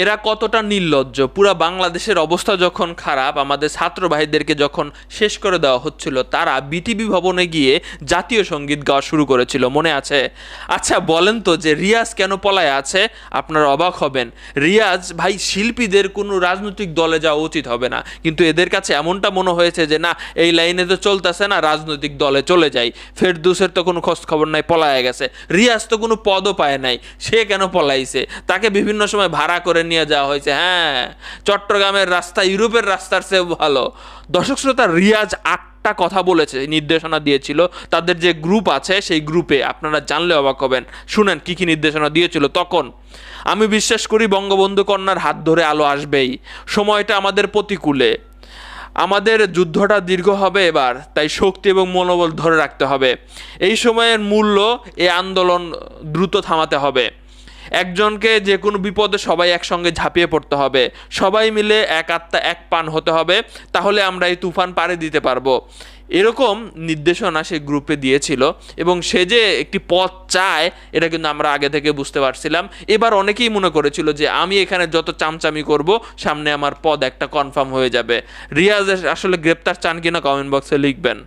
এরা কতটা নির্লজ্জ? পুরা বাংলাদেশের অবস্থা যখন খারাপ, আমাদের ছাত্র ভাইদেরকে যখন শেষ করে দেওয়া হচ্ছিল, তারা বিটিভি ভবনে গিয়ে জাতীয় সংগীত গাওয়া শুরু করেছিল, মনে আছে? আচ্ছা বলেন তো যে রিয়াজ কেন পলায় আছে? আপনারা অবাক হবেন। রিয়াজ, ভাই, শিল্পীদের কোনো রাজনৈতিক দলে যাওয়া উচিত হবে না। কিন্তু এদের কাছে এমনটা মনে হয়েছে যে, না, এই লাইনে তো চলতেছে না, রাজনৈতিক দলে চলে যাই। ফেরদুসের তো কোনো খোঁজ খবর নাই, পলায় গেছে। রিয়াজ তো কোনো পদও পায় নাই। সে কেন পলাইছে? তাকে বিভিন্ন সময় ভাড়া করে নিয়ে যাওয়া হয়েছে হ্যাঁ। চট্টগ্রামের রাস্তা, ইউরোপের রাস্তার চেয়ে ভালো। দর্শক শ্রোতা, রিয়াজ আটটা কথা বলেছে, নির্দেশনা দিয়েছিল। তাদের যে গ্রুপ আছে, সেই গ্রুপে আপনারা জানলে অবাক হবেন। শুনেন কি কি নির্দেশনা দিয়েছিল। তখন, আমি বিশ্বাস করি বঙ্গবন্ধু কন্যার হাত ধরে আলো আসবেই। সময়টা আমাদের প্রতিকূলে। আমাদের যুদ্ধটা দীর্ঘ হবে এবার, তাই শক্তি এবং মনোবল ধরে রাখতে হবে। এই সময়ের মূল্য এই আন্দোলন দ্রুত থামাতে হবে। একজনকে যে কোনো বিপদে সবাই একসঙ্গে ঝাঁপিয়ে পড়তে হবে। সবাই মিলে এক আত্মা, এক পান হতে হবে, তাহলে আমরা এই তুফান পাড়ে দিতে পারব। এরকম নির্দেশনা সে গ্রুপে দিয়েছিল এবং সে যে একটি পথ চায়, এটা কিন্তু আমরা আগে থেকে বুঝতে পারছিলাম। এবার অনেকেই মনে করেছিল যে, আমি এখানে যত চামচামি করব, সামনে আমার পদ একটা কনফার্ম হয়ে যাবে। রিয়াজ আসলে গ্রেপ্তার চান কিনা কমেন্ট বক্সে লিখবেন।